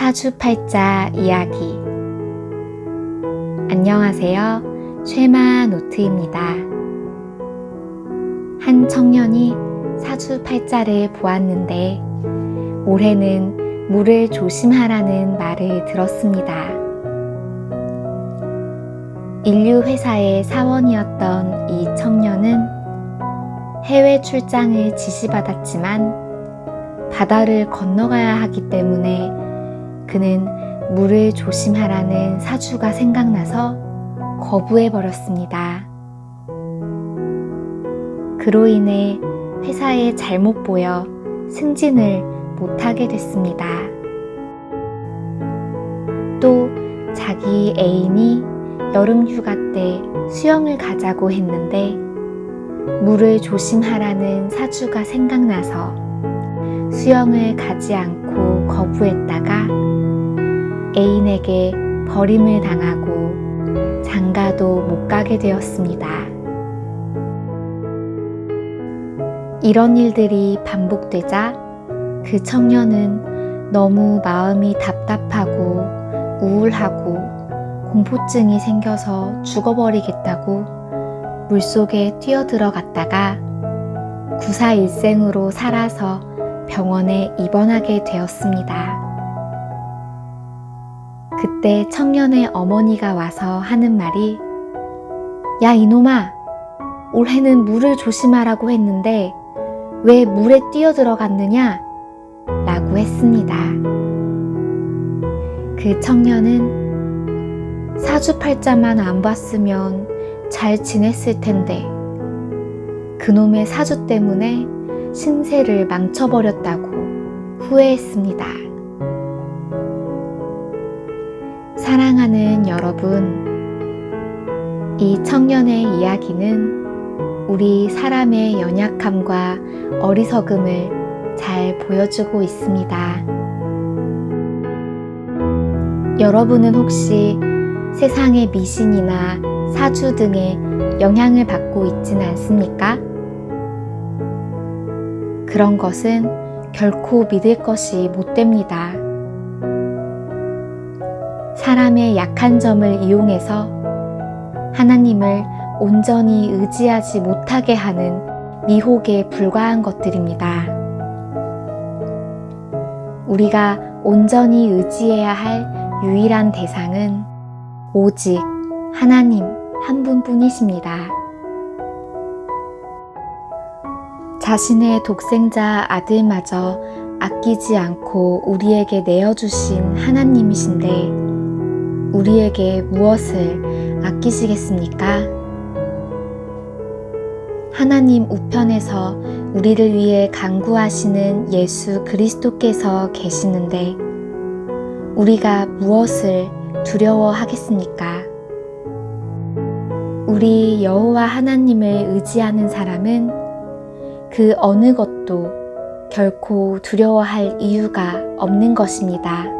사주팔자 이야기 안녕하세요. 쉐마 노트입니다. 한 청년이 사주팔자를 보았는데 올해는 물을 조심하라는 말을 들었습니다. 인류 회사의 사원이었던 이 청년은 해외 출장을 지시받았지만 바다를 건너가야 하기 때문에 그는 물을 조심하라는 사주가 생각나서 거부해 버렸습니다. 그로 인해 회사에 잘못 보여 승진을 못하게 됐습니다. 또 자기 애인이 여름 휴가 때 수영을 가자고 했는데 물을 조심하라는 사주가 생각나서 수영을 가지 않고 거부했다가 애인에게 버림을 당하고 장가도 못 가게 되었습니다. 이런 일들이 반복되자 그 청년은 너무 마음이 답답하고 우울하고 공포증이 생겨서 죽어버리겠다고 물속에 뛰어들어갔다가 구사일생으로 살아서 병원에 입원하게 되었습니다. 그때 청년의 어머니가 와서 하는 말이 야 이놈아 올해는 물을 조심하라고 했는데 왜 물에 뛰어 들어갔느냐? 라고 했습니다. 그 청년은 사주팔자만 안 봤으면 잘 지냈을 텐데 그놈의 사주 때문에 신세를 망쳐버렸다고 후회했습니다. 사랑하는 여러분, 이 청년의 이야기는 우리 사람의 연약함과 어리석음을 잘 보여주고 있습니다. 여러분은 혹시 세상의 미신이나 사주 등의 영향을 받고 있지는 않습니까? 그런 것은 결코 믿을 것이 못 됩니다. 사람의 약한 점을 이용해서 하나님을 온전히 의지하지 못하게 하는 미혹에 불과한 것들입니다. 우리가 온전히 의지해야 할 유일한 대상은 오직 하나님 한 분뿐이십니다. 자신의 독생자 아들마저 아끼지 않고 우리에게 내어주신 하나님이신데 우리에게 무엇을 아끼시겠습니까? 하나님 우편에서 우리를 위해 간구하시는 예수 그리스도께서 계시는데 우리가 무엇을 두려워하겠습니까? 우리 여호와 하나님을 의지하는 사람은 그 어느 것도 결코 두려워할 이유가 없는 것입니다.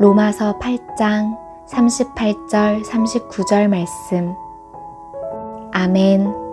로마서 8장 38절 39절 말씀. 아멘.